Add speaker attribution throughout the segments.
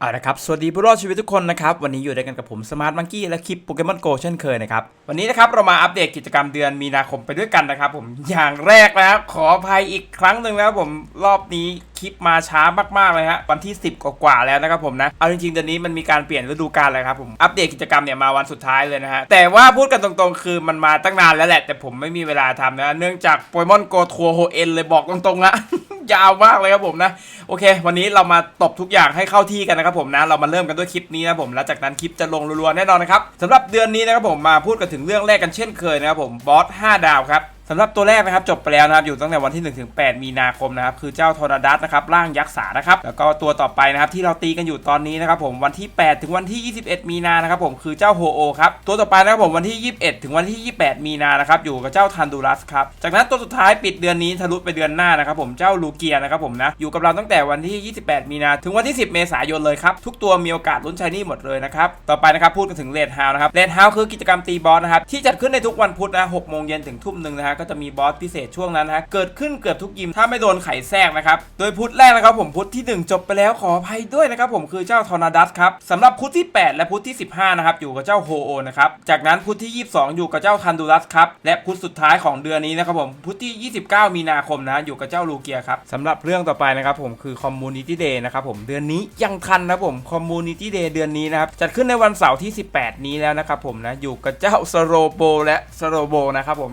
Speaker 1: เอาละครับ สวัสดีผู้รอดชีวิตทุกคนนะครับ วันนี้อยู่ด้วยกันกับผมสมาร์ทมังกี้และคลิปโปเกมอนโกเช่นเคยนะครับ วันนี้นะครับเรามาอัปเดตกิจกรรมเดือนมีนาคมไปด้วยกันนะครับผมอย่างแรกนะครับขออภัยอีกครั้งหนึ่งนะครับผมรอบนี้ คลิปมาช้ามากๆเลยฮะวันที่ 10 กว่าๆแล้วนะครับผมนะ เอาจริงๆเดือนนี้มันมีการเปลี่ยนฤดูกาลเลยครับผม อัปเดตกิจกรรมเนี่ยมาวันสุดท้ายเลยนะฮะ แต่ว่าพูดกันตรงๆ คือมันมาตั้งนานแล้วแหละ แต่ผมไม่มีเวลาทำนะ เนื่องจากโปเกมอนโกทัวร์โฮเอ็นเลยบอกตรงๆนะยาวมากเลยครับผมนะ โอเค วันนี้เรามาตบทุกอย่างให้เข้าที่กันนะครับผมนะ เรามาเริ่มกันด้วยคลิปนี้นะผมแล้วจากนั้นคลิปจะลงรัวๆแน่นอนนะครับสำหรับเดือนนี้นะครับผมมาพูดกันถึงเรื่องแรกกันเช่นเคยนะครับผมบอส5ดาวครับ สำหรับตัวแรกนะครับจบไปแล้วนะครับอยู่ตั้งแต่วันที่1ถึง8มีนาคมนะครับคือเจ้าทอร์นาดัสนะครับร่างยักษ์สานะครับแล้วก็ตัวต่อไปนะครับที่เราตีกันอยู่ตอนนี้นะครับผมวันที่ 8 ถึงวันที่ 21 มีนานะครับผมคือเจ้าโฮโอครับตัวต่อไปนะครับผมวันที่ 21 ถึงวันที่ 28 มีนานะครับอยู่กับเจ้าทันดูรัสครับจากนั้นตัวสุดท้ายปิดเดือนนี้ทะลุไปเดือนหน้านะครับผมเจ้าลูเกียนะครับผมนะอยู่กับเราตั้งแต่วันที่ 28 มีนาถึงวันที่ 10 เมษายนเลยครับทุกตัวมีโอกาสลุ้นชายนี่หมดเลยนะครับต่อไปนะครับพูดกันถึงเลดฮาวนะครับเลดฮาวคือกิจกรรมตีบอสนะครับที่จัดขึ้นในทุกวันพุธนะ6โมงเย็นถึงทุ่มหนึ่งนะฮะก็จะมีบอสพิเศษช่วงนั้นนะเกิดขึ้นเกือบทุกยิมถ้าไม่โดนไข่แทรกนะครับโดยพุธแรกนะครับผมพุธที่ 1 จบไปแล้วขออภัยด้วยนะครับผมคือเจ้าทอร์นาดัสครับสำหรับพุธที่ 8 และพุธที่ 15นะครับอยู่กับเจ้าโฮโอนะครับจากนั้นพุธที่ 22 อยู่กับเจ้าทันดูรัสครับและพุธสุดท้ายของเดือนนี้นะครับผมพุธที่ 29 มีนาคมนะอยู่กับเจ้าลูเกียครับสำหรับเรื่องต่อไปนะครับผมคือคอมมูนิตี้เดย์นะครับผมเดือนนี้ยังทันนะผมคอมมูนิตี้เดย์เดือนนี้นะครับจัดขึ้นในวันเสาร์ที่ 18 นี้แล้วนะครับผมนะอยู่กับเจ้าสโรโบและสโรโบนะครับผม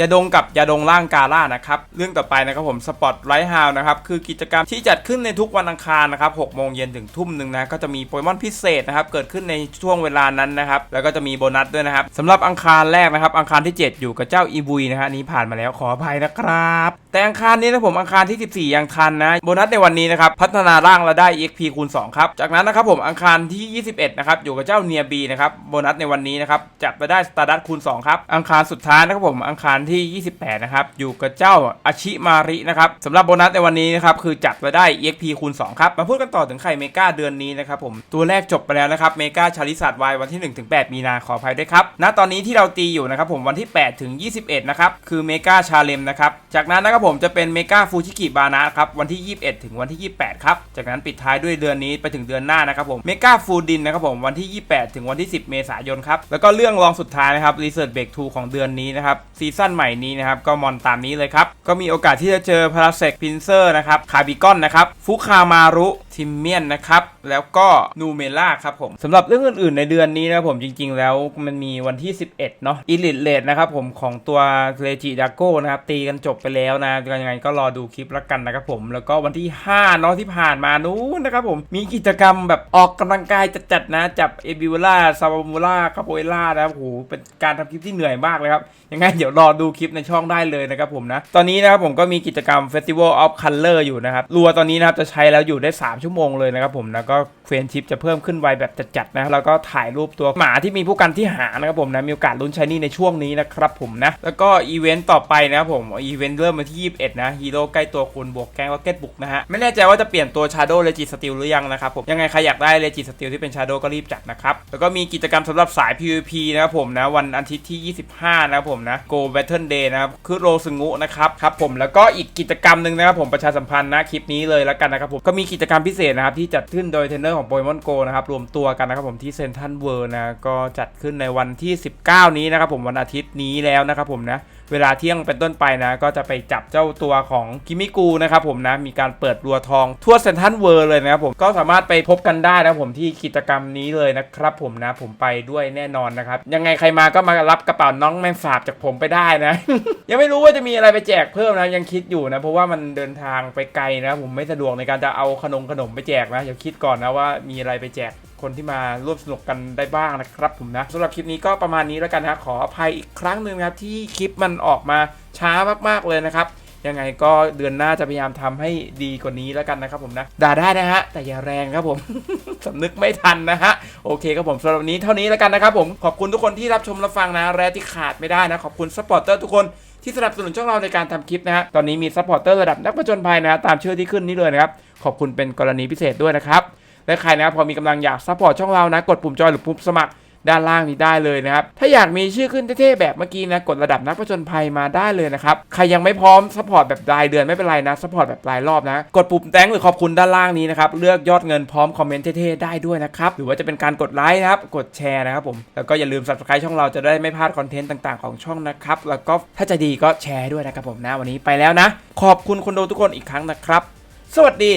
Speaker 1: ยาดงกับยาดงร่างกาล่านะครับ เรื่องต่อไปนะครับผมสปอตไลท์ฮาวนะครับ คือกิจกรรมที่จัดขึ้นในทุกวันอังคารนะครับ6โมงเย็นถึงทุ่มหนึ่งนะ ก็จะมีโปเกมอนพิเศษนะครับ เกิดขึ้นในช่วงเวลานั้นนะครับ แล้วก็จะมีโบนัสด้วยนะครับสำหรับอังคารแรกนะครับ อังคารที่ 7 อยู่กับเจ้าอีบุยนะฮะนี้ผ่านมาแล้วขออภัยนะครับ แต่อังคารนี้นะผมอังคารที่ 14ยังทันนะ โบนัสในวันนี้นะครับพัฒนาร่างและได้ EXP คูณ2ครับ จากนั้นนะครับผมอังคารที่ 21 นะครับอยู่กับเจ้าเนียบีนะครับโบนัสในวันนี้นะครับจับไปได้สตาร์ดัตคูณ2ครับอังคารสุดท้ายนะครับผมอังคารที่ 28 นะครับ อยู่กับเจ้าอาชิมารินะครับสำหรับโบนัสในวันนี้นะครับ คือจัดไปได้ EXP คูณ 2 ครับ มาพูดกันต่อถึงไข่เมกาเดือนนี้นะครับผม ตัวแรกจบไปแล้วนะครับเมกาชาริสัตวายวันที่ 1-8 มีนาขออภัยด้วยครับ ณ ตอนนี้ที่เราตีอยู่นะครับผมวันที่ 8 ถึง 21 นะครับ คือเมกาชาเลมนะครับ จากนั้นนะครับผมจะเป็นเมกาฟูชิกิบานะครับวันที่ 21 ถึงวันที่ 28 ครับ จากนั้นปิดท้ายด้วยเดือนนี้ไปถึงเดือนหน้านะครับผมเมกาฟูดินนะครับผมวันที่ 28 ถึงวันที่ 10 เมษายนครับแล้วก็เรื่องรองสุดท้ายนะครับรีเสิร์ชเบรกทูของเดือนนี้นะครับซีซั่นใหม่นี้นะครับ ก็มอนตามนี้เลยครับก็มีโอกาสที่จะเจอพาราเซกพินเซอร์นะครับ คาบิกอนนะครับ ฟุคามารุ ทิมเมียนนะครับ แล้วก็นูเมล่าครับผมสำหรับเรื่องอื่นๆในเดือนนี้นะครับผมจริงๆแล้วมันมีวันที่ 11 เนาะอิลิทเลดนะครับผมของตัวเรจิดาโก้นะครับ ตีกันจบไปแล้วนะยังไงก็รอดูคลิปละกันนะครับผม แล้วก็วันที่ 5 เนาะที่ผ่านมานู้นนะครับผมมีกิจกรรมแบบออกกำลังกายจัดๆนะ จับเอบิวล่าซาวามูล่าคาโปเอล่านะครับโหเป็นการทำคลิปที่เหนื่อยมากเลยครับยังไงเดี๋ยวรอดูคลิปในช่องได้เลยนะครับผมนะตอนนี้นะครับผมก็มีกิจกรรม Festival of Color อยู่นะครับรัวตอนนี้นะครับจะใช้แล้วอยู่ได้ 3 ชั่วโมงเลยนะครับผมแล้วก็เฟรนชิปจะเพิ่มขึ้นไวแบบจัดๆนะแล้วก็ถ่ายรูปตัวหมาที่มีผู้กันที่หานะครับผมนะมีโอกาสลุ้นชายนี่ในช่วงนี้นะครับผมนะแล้วก็อีเวนต์ต่อไปนะครับผมอีเวนต์เริ่มวันที่ 21 นะฮีโร่ใกล้ตัวคุณบวกแก๊งว o เก็ตบุกนะฮะไม่แน่ใจว่าจะเปลี่ยนตัว Shadow Legit Steel หรือยังนะครับผมยังไงใครอยากได้ Legit Steel ที่เป็น Shadow ก็รีบจัดนะครับแล้วก็มีกิจกรรมสำหรับสาย PVP นะครับผมนะวันอาทิตย์ที่ 25 นะครับผมนะ Go Battle Day นะครับคือโรซึงุนะครับครับผมแล้วก็อีกกิจกรรมหนึ่งนะครับผมประชาสัมพันธ์นะคลิปนี้เลยแล้วกันนะครับผมก็มีกิจกรรมพิเศษนะครับที่จัดขึ้นโดยเทรนเนอร์ของโปเกมอนโกนะครับรวมตัวกันนะครับผมที่เซนทันเวิร์นะก็จัดขึ้นในวันที่ 19 นี้นะครับผมวันอาทิตย์นี้แล้วนะครับผมนะ เวลาเที่ยงเป็นต้นไปนะ ก็จะไปจับเจ้าตัวของกิมิกูนะครับผมนะมีการเปิดรัวทองทั่วเซนทันเวิร์เลยนะครับผมก็สามารถไปพบกันได้นะผมที่กิจกรรมนี้เลยนะครับผมนะผมไปด้วยแน่นอนนะครับยังไงใครมาก็มารับกระเป๋าน้องแมงสาบจากผมไปได้นะ ยังไม่รู้ว่าจะมีอะไรไปแจกเพิ่มนะยังคิดอยู่นะเพราะว่ามันเดินทางไปไกลนะผมไม่สะดวกในการจะเอาขนมขนมไปแจกนะเดี๋ยวคิดก่อนนะว่ามีอะไรไปแจก คนที่มาร่วมสนุกกันได้บ้างนะครับผมนะสำหรับคลิปนี้ก็ประมาณนี้แล้วกันนะขออภัยอีกครั้งหนึ่งนะครับที่คลิปมันออกมาช้ามากๆเลยนะครับยังไงก็เดือนหน้าจะพยายามทำให้ดีกว่านี้แล้วกันนะครับผมนะด่าได้นะฮะ แต่อย่าแรงครับผมสำนึกไม่ทันนะฮะ โอเคครับผมสำหรับวันนี้เท่านี้แล้วกันนะครับผมขอบคุณทุกคนที่รับชมรับฟังนะและที่ขาดไม่ได้นะ ขอบคุณสปอร์เตอร์ทุกคนที่สนับสนุนช่องเราในการทำคลิปนะฮะตอนนี้มีซัพพอร์เตอร์ระดับนักประจนภัยนะฮะตามชื่อที่ขึ้นนี้เลยนะครับขอบคุณเป็นกรณีพิเศษด้วยนะครับ และใครนะครับพอมีกำลังอยากซัพพอร์ตช่องเรานะกดปุ่มจอยหรือปุ่มสมัครด้านล่างนี้ได้เลยนะครับ ถ้าอยากมีชื่อขึ้นเท่ๆแบบเมื่อกี้นะ กดระดับนักผจญภัยมาได้เลยนะครับ ใครยังไม่พร้อมซัพพอร์ตแบบรายเดือนไม่เป็นไรนะซัพพอร์ตแบบรายรอบนะ กดปุ่มแตงหรือขอบคุณด้านล่างนี้นะครับ เลือกยอดเงินพร้อมคอมเมนต์เท่ๆได้ด้วยนะครับ หรือว่าจะเป็นการกดไลค์นะครับ กดแชร์นะครับผม แล้วก็อย่าลืม subscribe ช่องเราจะได้ไม่พลาดคอนเทนต์ต่างๆของช่องนะครับ แล้วก็ถ้าจะดีก็แชร์ด้วยนะครับผมนะ วันนี้ไปแล้วนะ ขอบคุณคนดูทุกคนอีกครั้งนะครับ สวัสดี